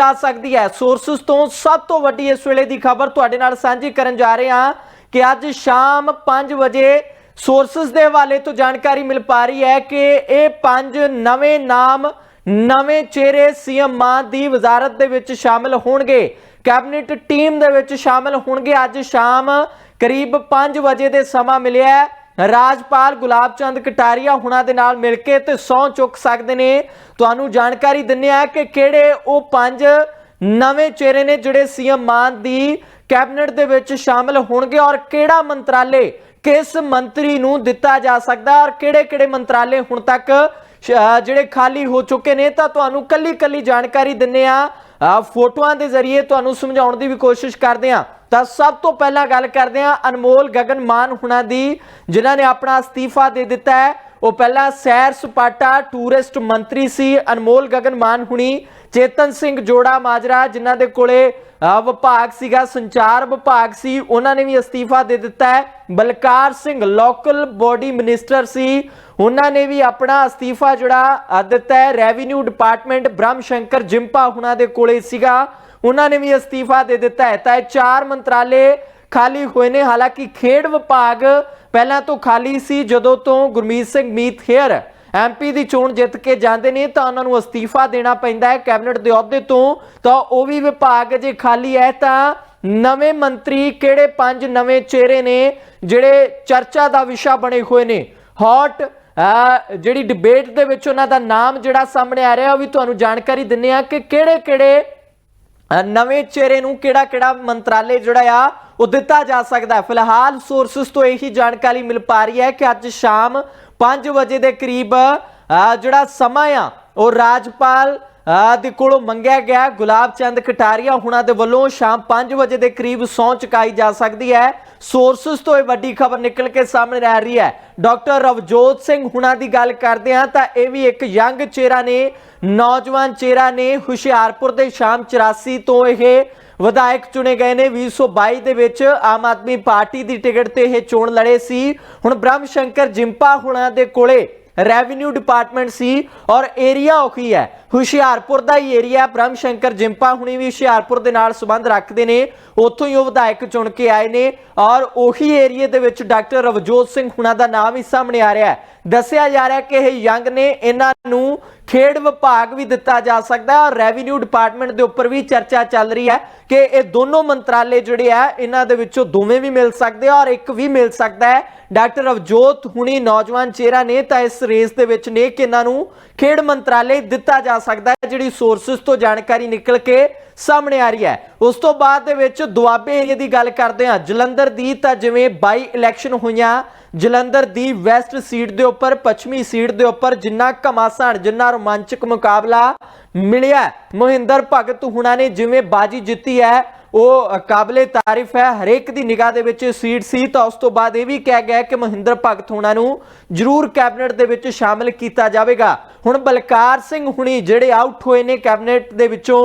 ਜਾ ਸਕਦੀ ਹੈ। ਸੋਰਸਸ ਤੋਂ ਸਭ ਤੋਂ ਵੱਡੀ ਇਸ ਵੇਲੇ ਦੀ ਖਬਰ ਤੁਹਾਡੇ ਨਾਲ ਸਾਂਝੀ ਕਰਨ ਜਾ ਰਹੇ ਹਾਂ ਕਿ ਅੱਜ ਸ਼ਾਮ 5 ਵਜੇ ਸੋਰਸਸ ਦੇ ਹਵਾਲੇ ਤੋਂ ਜਾਣਕਾਰੀ ਮਿਲ ਪਾ ਰਹੀ ਹੈ ਕਿ ਇਹ ਪੰਜ ਨਵੇਂ ਨਾਮ, ਨਵੇਂ ਚਿਹਰੇ ਸੀਐਮ ਮਾਨ ਦੀ ਵਜ਼ਾਰਤ ਦੇ ਵਿੱਚ ਸ਼ਾਮਲ ਹੋਣਗੇ। ਕੈਬਨਿਟ ਟੀਮ ਦੇ ਵਿੱਚ ਸ਼ਾਮਲ ਹੋਣਗੇ। ਅੱਜ ਸ਼ਾਮ ਕਰੀਬ 5 ਵਜੇ ਦੇ ਸਮਾਂ ਮਿਲਿਆ ਹੈ। ਰਾਜਪਾਲ ਗੁਲਾਬ ਚੰਦ ਕਟਾਰੀਆ ਹੁਣਾਂ ਦੇ ਨਾਲ ਮਿਲ ਕੇ ਤੇ ਸੌ ਚੁੱਕ ਸਕਦੇ ਨੇ। ਤੁਹਾਨੂੰ ਜਾਣਕਾਰੀ ਦਿੰਨੇ ਆ ਕਿ ਕਿਹੜੇ ਉਹ ਪੰਜ ਨਵੇਂ ਚਿਹਰੇ ਨੇ ਜਿਹੜੇ ਸੀਐਮ ਮਾਨ ਦੀ ਕੈਬਨਿਟ ਦੇ ਵਿੱਚ ਸ਼ਾਮਲ ਹੋਣਗੇ ਔਰ ਕਿਹੜਾ ਮੰਤਰਾਲੇ ਕਿਸ ਮੰਤਰੀ ਨੂੰ ਦਿੱਤਾ ਜਾ ਸਕਦਾ ਔਰ ਕਿਹੜੇ-ਕਿਹੜੇ ਮੰਤਰਾਲੇ ਹੁਣ ਤੱਕ ਜਿਹੜੇ ਖਾਲੀ ਹੋ ਚੁੱਕੇ ਨੇ। ਤਾਂ ਤੁਹਾਨੂੰ ਕੱਲੀ-ਕੱਲੀ ਜਾਣਕਾਰੀ ਦਿੰਨੇ ਆ। ਫੋਟੋਆਂ ਦੇ ਜ਼ਰੀਏ ਤੁਹਾਨੂੰ ਸਮਝਾਉਣ ਦੀ ਵੀ ਕੋਸ਼ਿਸ਼ ਕਰਦੇ ਆ ਤਾਂ ਸਭ ਤੋਂ ਪਹਿਲਾਂ ਗੱਲ ਕਰਦੇ ਆ ਅਨਮੋਲ ਗਗਨ ਮਾਨ ਹੁਣਾਂ ਦੀ, ਜਿਨ੍ਹਾਂ ਨੇ ਆਪਣਾ ਅਸਤੀਫਾ ਦੇ ਦਿੱਤਾ ਹੈ। ਉਹ ਪਹਿਲਾਂ ਸੈਰ ਸਪਾਟਾ ਟੂਰਿਸਟ ਮੰਤਰੀ ਸੀ ਅਨਮੋਲ ਗਗਨ ਮਾਨ ਹੁਣੀ, ਚੇਤਨ ਸਿੰਘ ਜੋੜਾ ਮਾਜਰਾ, ਜਿਨ੍ਹਾਂ ਦੇ ਕੋਲੇ ਵਿਭਾਗ ਸੀਗਾ, ਸੰਚਾਰ ਵਿਭਾਗ ਸੀ, ਉਹਨਾਂ ਨੇ ਵੀ ਅਸਤੀਫਾ ਦੇ ਦਿੱਤਾ ਹੈ। Balkar Singh local body minister ਸੀ, ਉਹਨਾਂ ਨੇ ਵੀ ਆਪਣਾ ਅਸਤੀਫਾ ਜਿਹੜਾ ਦਿੱਤਾ ਹੈ। ਰੈਵਨਿਊ ਡਿਪਾਰਟਮੈਂਟ ਬ੍ਰਹਮ ਸ਼ੰਕਰ ਜਿੰਪਾ ਹੁਣਾਂ ਦੇ ਕੋਲੇ ਸੀਗਾ, ਉਹਨਾਂ ਨੇ ਵੀ ਅਸਤੀਫਾ ਦੇ ਦਿੱਤਾ ਹੈ। ਤਾਂ ਇਹ ਚਾਰ ਮੰਤਰਾਲੇ ਖਾਲੀ ਹੋਏ ਨੇ। ਹਾਲਾਂਕਿ ਖੇਡ ਵਿਭਾਗ ਪਹਿਲਾਂ ਤੋਂ ਖਾਲੀ ਸੀ, ਜਦੋਂ ਤੋਂ ਗੁਰਮੀਤ ਸਿੰਘ ਮੀਤ ਖੇਰ ਐਮਪੀ ਦੀ ਚੋਣ ਜਿੱਤ ਕੇ ਜਾਂਦੇ ਨੇ ਤਾਂ ਉਹਨਾਂ ਨੂੰ ਅਸਤੀਫਾ ਦੇਣਾ ਪੈਂਦਾ ਹੈ ਕੈਬਨਿਟ ਦੇ ਅਹੁਦੇ ਤੋਂ। ਤਾਂ ਉਹ ਵੀ ਵਿਭਾਗ ਜੇ ਖਾਲੀ ਹੈ ਤਾਂ ਨਵੇਂ ਮੰਤਰੀ ਕਿਹੜੇ ਪੰਜ ਨਵੇਂ ਚਿਹਰੇ ਨੇ ਜਿਹੜੇ ਚਰਚਾ ਦਾ ਵਿਸ਼ਾ ਬਣੇ ਹੋਏ ਨੇ? ਹੌਟ ਜਿਹੜੀ ਡਿਬੇਟ ਦੇ ਵਿੱਚ ਉਹਨਾਂ ਦਾ ਨਾਮ ਜਿਹੜਾ ਸਾਹਮਣੇ ਆ ਰਿਹਾ ਉਹ ਵੀ ਤੁਹਾਨੂੰ ਜਾਣਕਾਰੀ ਦਿੰਨੇ ਆ ਕਿ ਕਿਹੜੇ ਕਿਹੜੇ ਨਵੇਂ ਚਿਹਰੇ ਨੂੰ ਕਿਹੜਾ ਕਿਹੜਾ ਮੰਤਰਾਲੇ ਜਿਹੜਾ ਆ ਉਹ ਦਿੱਤਾ ਜਾ ਸਕਦਾ ਹੈ। ਫਿਲਹਾਲ ਸੋਰਸਸ ਤੋਂ ਇਹੀ ਜਾਣਕਾਰੀ ਮਿਲ ਪਾ ਰਹੀ ਹੈ ਕਿ ਅੱਜ ਸ਼ਾਮ 5 ਵਜੇ ਦੇ ਕਰੀਬ ਜਿਹੜਾ ਸਮਾਂ ਆ, ਉਹ ਰਾਜਪਾਲ ਦੇ ਕੋਲੋਂ ਮੰਗਿਆ ਗਿਆ। ਗੁਲਾਬ ਚੰਦ ਕਟਾਰੀਆ ਹੁਣਾਂ ਦੇ ਵੱਲੋਂ ਸ਼ਾਮ 5 ਵਜੇ ਦੇ ਕਰੀਬ ਸੌਂ ਚੁਕਾਈ ਜਾ ਸਕਦੀ ਹੈ। ਸੋਰਸਸ ਤੋਂ ਇਹ ਵੱਡੀ ਖਬਰ ਨਿਕਲ ਕੇ ਸਾਹਮਣੇ ਆ ਰਹੀ ਹੈ। ਡਾਕਟਰ ਰਵਜੋਤ ਸਿੰਘ ਹੁਣਾਂ ਦੀ ਗੱਲ ਕਰਦੇ ਹਾਂ, ਤਾਂ ਇਹ ਵੀ ਇੱਕ ਯੰਗ ਚਿਹਰਾ ਨੇ, ਨੌਜਵਾਨ ਚਿਹਰਾ ਨੇ, ਹੁਸ਼ਿਆਰਪੁਰ ਦੇ ਸ਼ਾਮ 84 ਤੋਂ ਇਹ ਵਿਧਾਇਕ ਚੁਣੇ ਗਏ ਨੇ। 2022 ਦੇ ਵਿੱਚ ਆਮ ਆਦਮੀ ਪਾਰਟੀ ਦੀ ਟਿਕਟ ਤੇ ਇਹ ਚੋਣ ਲੜੇ ਸੀ। ਹੁਣ ਬ੍ਰਹਮ ਸ਼ੰਕਰ ਜਿੰਪਾ ਹੁਣਾਂ ਦੇ ਕੋਲੇ ਰੈਵਨਿਊ ਡਿਪਾਰਟਮੈਂਟ ਸੀ ਔਰ ਏਰੀਆ ਉਹੀ ਹੈ। ਹੁਸ਼ਿਆਰਪੁਰ ਦਾ ਹੀ ਏਰੀਆ। ਬ੍ਰਹਮ ਸ਼ੰਕਰ ਜਿੰਪਾ ਹੁਣੀ ਵੀ ਹੁਸ਼ਿਆਰਪੁਰ ਦੇ ਨਾਲ ਸੰਬੰਧ ਰੱਖਦੇ ਨੇ। ਉੱਥੋਂ ਹੀ ਉਹ ਵਿਧਾਇਕ ਚੁਣ ਕੇ ਆਏ ਨੇ ਔਰ ਉਹੀ ਏਰੀਏ ਦੇ ਵਿੱਚ ਡਾਕਟਰ ਰਵਜੋਤ ਸਿੰਘ ਹੁਣਾਂ ਦਾ ਨਾਮ ਹੀ ਸਾਹਮਣੇ ਆ ਰਿਹਾ ਹੈ। ਦੱਸਿਆ ਜਾ ਰਿਹਾ ਕਿ ਇਹ ਯੰਗ ਨੇ। ਇਹਨਾਂ ਨੂੰ ਖੇਡ ਵਿਭਾਗ ਵੀ ਦਿੱਤਾ ਜਾ ਸਕਦਾ ਹੈ ਔਰ ਰੈਵਨਿਊ ਡਿਪਾਰਟਮੈਂਟ ਦੇ ਉੱਪਰ ਵੀ ਚਰਚਾ ਚੱਲ ਰਹੀ ਹੈ ਕਿ ਇਹ ਦੋਨੋਂ ਮੰਤਰਾਲੇ ਜਿਹੜੇ ਆ, ਇਹਨਾਂ ਦੇ ਵਿੱਚੋਂ ਦੋਵੇਂ ਵੀ ਮਿਲ ਸਕਦੇ ਆ ਔਰ ਇੱਕ ਵੀ ਮਿਲ ਸਕਦਾ ਹੈ। ਡਾਕਟਰ ਅਵਜੋਤ ਹੁਣੀ ਨੌਜਵਾਨ ਚਿਹਰਾ ਨੇ ਤਾਂ ਇਸ ਰੇਸ ਦੇ ਵਿੱਚ ਨੇ ਕਿ ਇਹਨਾਂ ਨੂੰ ਖੇਡ ਮੰਤਰਾਲੇ ਦਿੱਤਾ ਜਾ ਸਕਦਾ ਹੈ, ਜਿਹੜੀ ਸੋਰਸਸ ਤੋਂ ਜਾਣਕਾਰੀ ਨਿਕਲ ਕੇ ਸਾਹਮਣੇ ਆ ਰਹੀ ਹੈ। ਉਸ ਤੋਂ ਬਾਅਦ ਦੇ ਵਿੱਚ ਦੁਆਬੇ ਏਰੀਆ ਦੀ ਗੱਲ ਕਰਦੇ ਹਾਂ। ਜਲੰਧਰ ਦੀ ਤਾਂ ਜਿਵੇਂ ਬਾਈ ਇਲੈਕਸ਼ਨ ਹੋਈਆਂ ਜਲੰਧਰ ਦੀ ਵੈਸਟ ਸੀਟ ਦੇ ਉੱਪਰ, ਪੱਛਮੀ ਸੀਟ ਦੇ ਉੱਪਰ ਜਿੰਨਾ ਘਮਾਸਾਨ, ਜਿੰਨਾ ਰੋਮਾਂਚਕ ਮੁਕਾਬਲਾ ਮਿਲਿਆ ਮੋਹਿੰਦਰ ਭਗਤ ਹੁਣਾਂ ਨੇ ਜਿਵੇਂ ਬਾਜੀ ਜਿੱਤੀ ਹੈ, ਉਹ ਕਾਬਲੇ ਤਾਰੀਫ ਹੈ, ਹਰੇਕ ਦੀ ਨਿਗਾਹ ਦੇ ਵਿੱਚ ਸੀਟ ਸੀ, ਤਾਂ ਉਸ ਤੋਂ ਬਾਅਦ ਇਹ ਵੀ ਕਿਹਾ ਗਿਆ ਕਿ ਮਹਿੰਦਰ ਭਗਤ ਹੁਣਾਂ ਨੂੰ ਜ਼ਰੂਰ ਕੈਬਨਿਟ ਦੇ ਵਿੱਚ ਸ਼ਾਮਿਲ ਕੀਤਾ ਜਾਵੇਗਾ। ਹੁਣ ਬਲਕਾਰ ਸਿੰਘ ਹੁਣੀ ਜਿਹੜੇ ਆਊਟ ਹੋਏ ਨੇ ਕੈਬਨਿਟ ਦੇ ਵਿੱਚੋਂ।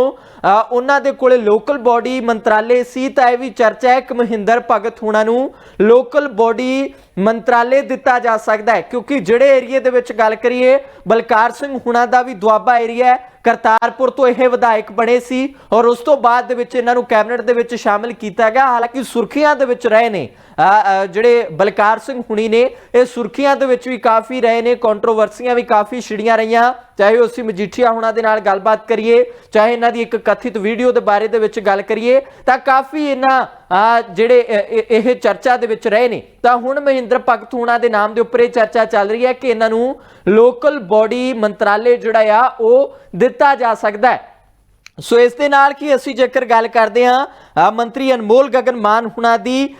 ਉਹਨਾਂ ਦੇ ਕੋਲੇ ਲੋਕਲ ਬਾਡੀ ਮੰਤਰਾਲੇ ਸੀ, ਤਾਂ ਇਹ ਵੀ ਚਰਚਾ ਹੈ ਕਿ ਮਹਿੰਦਰ ਭਗਤ ਹੁਣਾਂ ਨੂੰ। ਲੋਕਲ ਬਾਡੀ ਮੰਤਰਾਲੇ ਦਿੱਤਾ ਜਾ ਸਕਦਾ ਹੈ, ਕਿਉਂਕਿ ਜਿਹੜੇ ਏਰੀਏ ਦੇ ਵਿੱਚ ਗੱਲ ਕਰੀਏ, ਬਲਕਾਰ ਸਿੰਘ ਹੁਣਾਂ ਦਾ ਵੀ ਦੁਆਬਾ ਏਰੀਆ ਹੈ, ਕਰਤਾਰਪੁਰ ਤੋਂ ਇਹ ਵਿਧਾਇਕ ਬਣੇ ਸੀ, ਔਰ ਉਸ ਤੋਂ ਬਾਅਦ ਦੇ ਵਿੱਚ ਇਹਨਾਂ ਨੂੰ ਕੈਬਨਿਟ ਦੇ ਵਿੱਚ ਸ਼ਾਮਿਲ ਕੀਤਾ ਗਿਆ। ਹਾਲਾਂਕਿ ਸੁਰਖੀਆਂ ਦੇ ਵਿੱਚ ਰਹੇ ਨੇ। ਜਿਹੜੇ ਬਲਕਾਰ ਸਿੰਘ ਹੁਣੀ ਨੇ ਇਹ ਸੁਰਖੀਆਂ ਦੇ ਵਿੱਚ ਵੀ ਕਾਫੀ ਰਹੇ ਨੇ ਕੰਟਰੋਵਰਸੀਆਂ ਵੀ ਕਾਫੀ ਛਿੜੀਆਂ ਰਹੀਆਂ। ਚਾਹੇ ਉਸੇ ਮਜੀਠੀਆ ਹੁਣਾਂ ਦੇ ਨਾਲ ਗੱਲਬਾਤ ਕਰੀਏ ਚਾਹੇ ਇਹਨਾਂ ਦੀ ਇੱਕ ਕਥਿਤ ਵੀਡੀਓ ਦੇ ਬਾਰੇ ਦੇ ਵਿੱਚ ਗੱਲ ਕਰੀਏ ਤਾਂ ਕਾਫੀ ਇਹਨਾਂ ਅ, ਜਿਹੜੇ ਇਹ ਚਰਚਾ ਦੇ ਵਿੱਚ ਰਹੇ ਨੇ। ਤਾਂ ਹੁਣ ਮਹਿੰਦਰ ਭਗਤ ਹੁਣਾਂ ਦੇ ਨਾਮ ਦੇ ਉੱਪਰ ਇਹ ਚਰਚਾ ਚੱਲ ਰਹੀ ਹੈ ਕਿ ਇਹਨਾਂ ਨੂੰ ਲੋਕਲ ਬਾਡੀ ਮੰਤਰਾਲੇ ਜਿਹੜਾ ਆ ਉਹ ਦਿੱਤਾ ਜਾ ਸਕਦਾ ਹੈ। ਸੋ ਇਸ ਦੇ ਨਾਲ ਕੀ ਅਸੀਂ ਜੇਕਰ ਗੱਲ ਕਰਦੇ ਹਾਂ ਮੰਤਰੀ ਅਨਮੋਲ ਗਗਨ ਮਾਨ ਹੁਣਾਂ ਦੀ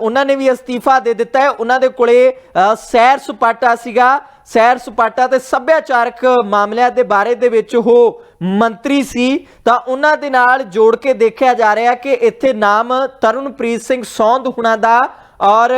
ਉਹਨਾਂ ਨੇ ਵੀ ਅਸਤੀਫਾ ਦੇ ਦਿੱਤਾ ਹੈ। ਉਹਨਾਂ ਦੇ ਕੋਲੇ ਸੈਰ ਸੁਪਾਟਾ ਸੀਗਾ। ਸੈਰ ਸੁਪਾਟਾ ਤੇ ਸੱਭਿਆਚਾਰਕ ਮਾਮਲਿਆਂ ਦੇ ਬਾਰੇ ਦੇ ਵਿੱਚ ਉਹ ਮੰਤਰੀ ਸੀ। ਤਾਂ ਉਹਨਾਂ ਦੇ ਨਾਲ ਜੋੜ ਕੇ ਦੇਖਿਆ ਜਾ ਰਿਹਾ ਕਿ ਇੱਥੇ ਨਾਮ ਤਰਨਪ੍ਰੀਤ ਸਿੰਘ ਸੌਂਦ ਹੁਣਾਂ ਦਾ ਔਰ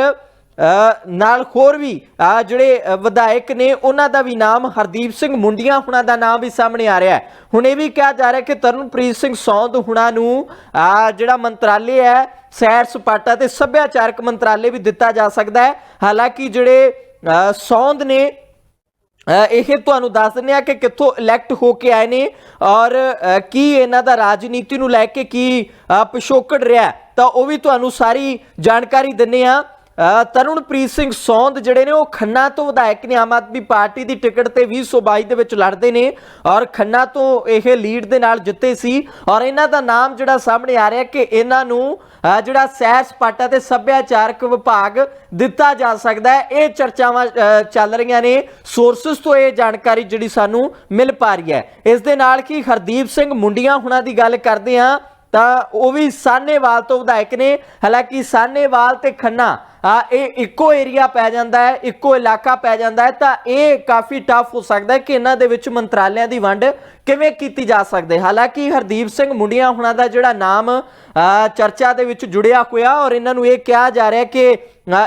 ਨਾਲ ਹੋਰ ਵੀ ਆ ਜਿਹੜੇ ਵਿਧਾਇਕ ਨੇ ਉਹਨਾਂ ਦਾ ਵੀ ਨਾਮ ਹਰਦੀਪ ਸਿੰਘ ਮੁੰਡੀਆਂ ਹੁਣਾਂ ਦਾ ਨਾਮ ਵੀ ਸਾਹਮਣੇ ਆ ਰਿਹਾ ਹੈ। ਹੁਣ ਇਹ ਵੀ ਕਿਹਾ ਜਾ ਰਿਹਾ ਕਿ ਤਰਨਪ੍ਰੀਤ ਸਿੰਘ ਸੌਂਦ ਹੁਣਾਂ ਨੂੰ ਆ ਜਿਹੜਾ ਮੰਤਰਾਲੇ ਹੈ ਸੈਰ ਸਪਾਟਾ ਤੇ ਸੱਭਿਆਚਾਰਕ ਮੰਤਰਾਲੇ ਵੀ ਦਿੱਤਾ ਜਾ ਸਕਦਾ ਹੈ। ਹਾਲਾਂਕਿ ਜਿਹੜੇ ਅ, ਸੌਂਦ ਨੇ ਇਹ ਤੁਹਾਨੂੰ ਦੱਸ ਦਿੰਦੇ ਆ ਕਿ ਕਿੱਥੋਂ ਇਲੈਕਟ ਹੋ ਕੇ ਆਏ ਨੇ ਔਰ ਕੀ ਇਹਨਾਂ ਦਾ ਰਾਜਨੀਤੀ ਨੂੰ ਲੈ ਕੇ ਕੀ ਅ, ਪਿਛੋਕੜ ਰਿਹਾ ਤਾਂ ਉਹ ਵੀ ਤੁਹਾਨੂੰ ਸਾਰੀ ਜਾਣਕਾਰੀ ਦਿੰਨੇ ਆ ਤਰੁਣਪ੍ਰੀਤ ਸਿੰਘ ਸੌਂਦ ਜਿਹੜੇ ਨੇ ਉਹ ਖੰਨਾ ਤੋਂ ਵਿਧਾਇਕ ਨੇ, ਆਮ ਆਦਮੀ ਪਾਰਟੀ ਦੀ ਟਿਕਟ ਤੇ 2022 ਦੇ ਵਿੱਚ ਲੜਦੇ ਨੇ ਔਰ ਖੰਨਾ ਤੋਂ ਇਹ ਲੀਡ ਦੇ ਨਾਲ ਜਿੱਤੇ ਸੀ ਔਰ ਇਹਨਾਂ ਦਾ ਨਾਮ ਜਿਹੜਾ ਸਾਹਮਣੇ ਆ ਰਿਹਾ ਕਿ ਇਹਨਾਂ ਨੂੰ ਜਿਹੜਾ ਸੈਰ ਸਪਾਟਾ ਤੇ ਸੱਭਿਆਚਾਰਕ ਵਿਭਾਗ ਦਿੱਤਾ ਜਾ ਸਕਦਾ ਹੈ। ਇਹ ਚਰਚਾਵਾਂ ਚੱਲ ਰਹੀਆਂ ਨੇ। ਸੋਰਸਸ ਤੋਂ ਇਹ ਜਾਣਕਾਰੀ ਜਿਹੜੀ ਸਾਨੂੰ ਮਿਲ ਪਾ ਰਹੀ ਹੈ। ਇਸ ਦੇ ਨਾਲ ਕੀ ਹਰਦੀਪ ਸਿੰਘ ਮੁੰਡੀਆਂ ਹੁਣਾਂ ਦੀ ਗੱਲ ਕਰਦੇ ਆ ਤਾਂ ਉਹ ਵੀ ਸਾਨੇਵਾਲ ਤੋਂ ਵਿਧਾਇਕ ਨੇ। ਹਾਲਾਂਕਿ ਸਾਨੇਵਾਲ ਤੇ ਖੰਨਾ ਇਹ ਇੱਕੋ ਏਰੀਆ ਪੈ ਜਾਂਦਾ ਹੈ, ਇੱਕੋ ਇਲਾਕਾ ਪੈ ਜਾਂਦਾ ਹੈ, ਤਾਂ ਇਹ ਕਾਫੀ ਟਫ ਹੋ ਸਕਦਾ ਹੈ ਕਿ ਇਹਨਾਂ ਦੇ ਵਿੱਚ ਮੰਤਰਾਲਿਆਂ ਦੀ ਵੰਡ ਕਿਵੇਂ ਕੀਤੀ ਜਾ ਸਕਦੀ ਹੈ? ਹਾਲਾਂਕਿ ਹਰਦੀਪ ਸਿੰਘ ਮੁੰਡੀਆਂ ਹੁਣਾਂ ਦਾ ਜਿਹੜਾ ਨਾਮ ਚਰਚਾ ਦੇ ਵਿੱਚ ਜੁੜਿਆ ਹੋਇਆ ਔਰ ਇਹਨਾਂ ਨੂੰ ਇਹ ਕਿਹਾ ਜਾ ਰਿਹਾ ਕਿ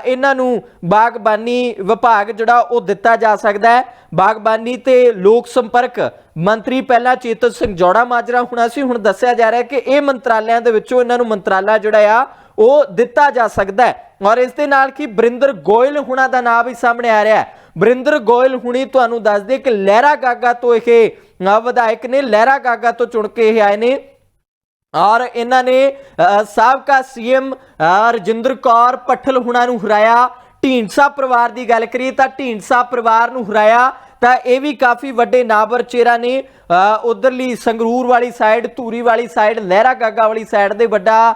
ਇਹਨਾਂ ਨੂੰ ਬਾਗਬਾਨੀ ਵਿਭਾਗ ਜਿਹੜਾ ਉਹ ਦਿੱਤਾ ਜਾ ਸਕਦਾ ਹੈ। ਬਾਗਬਾਨੀ ਤੇ ਲੋਕ ਸੰਪਰਕ ਮੰਤਰੀ ਪਹਿਲਾਂ ਚੇਤਨ ਸਿੰਘ ਜੋੜਾ ਮਾਜਰਾ ਹੁਣਾ ਸੀ, ਹੁਣ ਦੱਸਿਆ ਜਾ ਰਿਹਾ ਕਿ ਇਹ ਮੰਤਰਾਲਿਆਂ ਦੇ ਵਿੱਚੋਂ ਇਹਨਾਂ ਨੂੰ ਮੰਤਰਾਲਾ ਜਿਹੜਾ ਆ ਉਹ ਦਿੱਤਾ ਜਾ ਸਕਦਾ ਹੈ। ਔਰ ਇਸ ਦੇ ਨਾਲ ਕੀ ਬਰਿੰਦਰ ਗੋਇਲ ਹੁਣਾ ਦਾ ਨਾਮ ਵੀ ਸਾਹਮਣੇ ਆ ਰਿਹਾ ਹੈ। ਬਰਿੰਦਰ ਗੋਇਲ ਹੁਣੀ ਤੁਹਾਨੂੰ ਦੱਸ ਦੇ ਕਿ ਲਹਿਰਾ ਗਾਗਾ ਤੋਂ ਇਹ ਵਿਧਾਇਕ ਨੇ ਲਹਿਰਾ ਗਾਗਾ ਤੋਂ ਚੁਣ ਕੇ ਇਹ ਆਏ ਨੇ। ਔਰ ਇਹਨਾਂ ਨੇ ਅ, ਸਾਬਕਾ ਸੀਐਮ ਰਜਿੰਦਰ ਕੌਰ ਪੱਠਲ ਹੁਣਾਂ ਨੂੰ ਹਰਾਇਆ। ਢੀਂਡਸਾ ਪਰਿਵਾਰ ਦੀ ਗੱਲ ਕਰੀਏ ਤਾਂ ਢੀਂਡਸਾ ਪਰਿਵਾਰ ਨੂੰ ਹਰਾਇਆ। ਤਾਂ ਇਹ ਵੀ ਕਾਫੀ ਵੱਡੇ ਨਾਬਰ ਚਿਹਰਾ ਨੇ ਅ, ਉਧਰਲੀ ਸੰਗਰੂਰ ਵਾਲੀ ਸਾਈਡ ਧੂਰੀ ਵਾਲੀ ਸਾਈਡ ਲਹਿਰਾ ਗਾਗਾ ਵਾਲੀ ਸਾਈਡ ਦੇ ਵੱਡਾ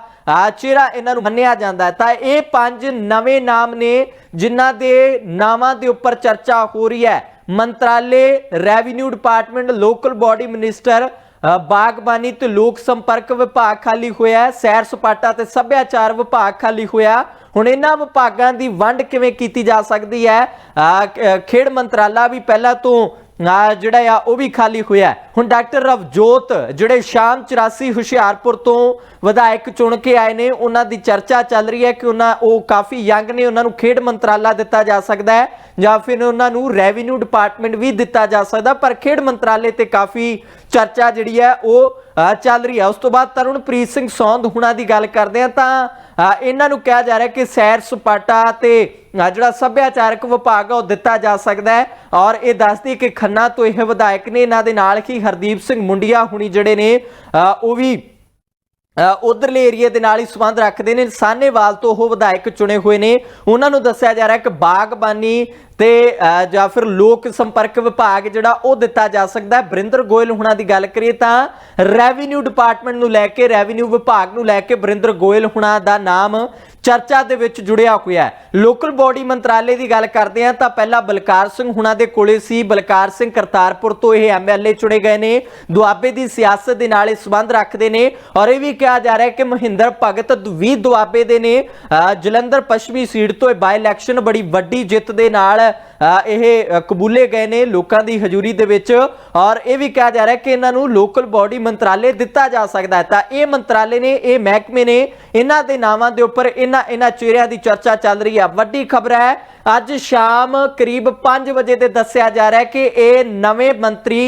ਚਿਹਰਾ ਇਹਨਾਂ ਨੂੰ ਮੰਨਿਆ ਜਾਂਦਾ ਹੈ। ਤਾਂ ਇਹ ਪੰਜ ਨਵੇਂ ਨਾਮ ਨੇ ਜਿਨ੍ਹਾਂ ਦੇ ਨਾਵਾਂ ਦੇ ਉੱਪਰ ਚਰਚਾ ਹੋ ਰਹੀ ਹੈ। ਮੰਤਰਾਲੇ revenue department local body minister ਬਾਗਬਾਨੀ ਤੇ ਲੋਕ ਸੰਪਰਕ ਵਿਭਾਗ ਖਾਲੀ ਹੋਇਆ ਸੈਰ ਸਪਾਟਾ ਤੇ ਸੱਭਿਆਚਾਰ ਵਿਭਾਗ ਖਾਲੀ ਹੋਇਆ ਹੁਣ ਇਹਨਾਂ ਵਿਭਾਗਾਂ ਦੀ ਵੰਡ ਕਿਵੇਂ ਕੀਤੀ ਜਾ ਸਕਦੀ ਹੈ? ਖੇਡ ਮੰਤਰਾਲਾ ਵੀ ਪਹਿਲਾਂ ਤੋਂ ਜਿਹੜਾ ਆ, ਉਹ ਵੀ ਖਾਲੀ ਹੋਇਆ ਹੁਣ ਡਾਕਟਰ ਰਵਜੋਤ, ਜਿਹੜੇ ਸ਼ਾਮ 84 ਹੁਸ਼ਿਆਰਪੁਰ ਤੋਂ ਵਿਧਾਇਕ ਚੁਣ ਕੇ ਆਏ ਨੇ, ਉਹਨਾਂ ਦੀ ਚਰਚਾ ਚੱਲ ਰਹੀ ਹੈ ਕਿ ਉਹਨਾਂ, ਉਹ ਕਾਫੀ ਯੰਗ ਨੇ, ਉਹਨਾਂ ਨੂੰ ਖੇਡ ਮੰਤਰਾਲਾ ਦਿੱਤਾ ਜਾ ਸਕਦਾ ਹੈ ਜਾਂ ਫਿਰ ਉਹਨਾਂ ਨੂੰ ਰੈਵਨਿਊ ਡਿਪਾਰਟਮੈਂਟ ਵੀ ਦਿੱਤਾ ਜਾ ਸਕਦਾ, ਪਰ ਖੇਡ ਮੰਤਰਾਲੇ ਤੇ ਕਾਫੀ ਚਰਚਾ ਜਿਹੜੀ ਹੈ ਉਹ ਚੱਲ ਰਹੀ ਹੈ। ਉਸ ਤੋਂ ਬਾਅਦ ਤਰੁਣਪ੍ਰੀਤ ਸਿੰਘ ਸੌਂਦ ਹੁਣਾਂ ਦੀ ਗੱਲ ਕਰਦੇ ਆ ਤਾਂ ਇਹਨਾਂ ਨੂੰ ਕਿਹਾ ਜਾ ਰਿਹਾ ਕਿ ਸੈਰ ਸਪਾਟਾ ਤੇ ਜਿਹੜਾ ਸੱਭਿਆਚਾਰਕ ਵਿਭਾਗ ਉਹ ਦਿੱਤਾ ਜਾ ਸਕਦਾ ਹੈ। ਔਰ ਇਹ ਦੱਸਦੀ ਕਿ ਖੰਨਾ ਤੋਂ ਇਹ ਵਿਧਾਇਕ ਨੇ। ਇਹਨਾਂ ਦੇ ਨਾਲ ਹੀ ਹਰਦੀਪ ਸਿੰਘ ਮੁੰਡੀਆ ਹੁਣੀ ਜਿਹੜੇ ਨੇ ਉਹ ਵੀ ਉਧਰਲੇ ਏਰੀਏ ਦੇ ਨਾਲ ਹੀ ਸੰਬੰਧ ਰੱਖਦੇ ਨੇ। ਸਾਨੇਵਾਲ ਤੋਂ ਉਹ ਵਿਧਾਇਕ ਚੁਣੇ ਹੋਏ ਨੇ। ਉਹਨਾਂ ਨੂੰ ਦੱਸਿਆ ਜਾ ਰਿਹਾ ਕਿ ਬਾਗਬਾਨੀ ਤੇ ਜਾਂ ਫਿਰ ਲੋਕ ਸੰਪਰਕ ਵਿਭਾਗ ਜਿਹੜਾ ਉਹ ਦਿੱਤਾ ਜਾ ਸਕਦਾ ਹੈ। ਬਰਿੰਦਰ ਗੋਇਲ ਹੁਣਾਂ ਦੀ ਗੱਲ ਕਰੀਏ ਤਾਂ ਰੈਵਨਿਊ ਡਿਪਾਰਟਮੈਂਟ ਨੂੰ ਲੈ ਕੇ, ਰੈਵਨਿਊ ਵਿਭਾਗ ਨੂੰ ਲੈ ਕੇ ਬਰਿੰਦਰ ਗੋਇਲ ਹੁਣਾਂ ਦਾ ਨਾਮ ਚਰਚਾ ਦੇ ਵਿੱਚ ਜੁੜਿਆ ਹੋਇਆ ਹੈ। ਲੋਕਲ ਬੋਡੀ ਮੰਤਰਾਲੇ ਦੀ ਗੱਲ ਕਰਦੇ ਆ ਤਾਂ ਪਹਿਲਾਂ ਬਲਕਾਰ ਸਿੰਘ ਹੁਣਾਂ ਦੇ ਕੋਲੇ ਸੀ। ਬਲਕਾਰ ਸਿੰਘ ਕਰਤਾਰਪੁਰ ਤੋਂ ਇਹ ਐਮਐਲਏ ਚੁਣੇ ਗਏ ਨੇ। ਦੁਆਬੇ ਦੀ ਸਿਆਸਤ ਦੇ ਨਾਲ ਇਹ ਸੰਬੰਧ ਰੱਖਦੇ ਨੇ ਔਰ ਇਹ ਵੀ ਕਿਹਾ ਜਾ ਰਿਹਾ ਕਿ ਮਹਿੰਦਰ ਭਗਤ ਵੀ ਦੁਆਬੇ ਦੇ ਨੇ। ਜਲੰਧਰ ਪੱਛਮੀ ਸੀਟ ਤੋਂ ਇਹ ਬਾਈ ਇਲੈਕਸ਼ਨ ਬੜੀ ਵੱਡੀ ਜਿੱਤ ਦੇ ਨਾਲ ਇਹ ਕਬੂਲੇ ਗਏ ਨੇ ਲੋਕਾਂ ਦੀ ਹਜ਼ੂਰੀ ਦੇ ਵਿੱਚ। ਔਰ ਇਹ ਵੀ ਕਿਹਾ ਜਾ ਰਿਹਾ ਕਿ ਇਹਨਾਂ ਨੂੰ ਲੋਕਲ ਬਾਡੀ ਮੰਤਰਾਲੇ ਦਿੱਤਾ ਜਾ ਸਕਦਾ ਹੈ। ਤਾਂ ਇਹ ਮੰਤਰਾਲੇ ਨੇ, ਇਹ ਮਹਿਕਮੇ ਨੇ, ਇਹਨਾਂ ਦੇ ਨਾਵਾਂ ਦੇ ਉੱਪਰ ਇਹਨਾਂ ਇਹਨਾਂ ਚਿਹਰਿਆਂ ਦੀ ਚਰਚਾ ਚੱਲ ਰਹੀ ਹੈ ਵੱਡੀ ਖਬਰ ਹੈ, ਅੱਜ ਸ਼ਾਮ ਕਰੀਬ 5 ਵਜੇ ਤੇ ਦੱਸਿਆ ਜਾ ਰਿਹਾ ਹੈ ਕਿ ਇਹ ਨਵੇਂ ਮੰਤਰੀ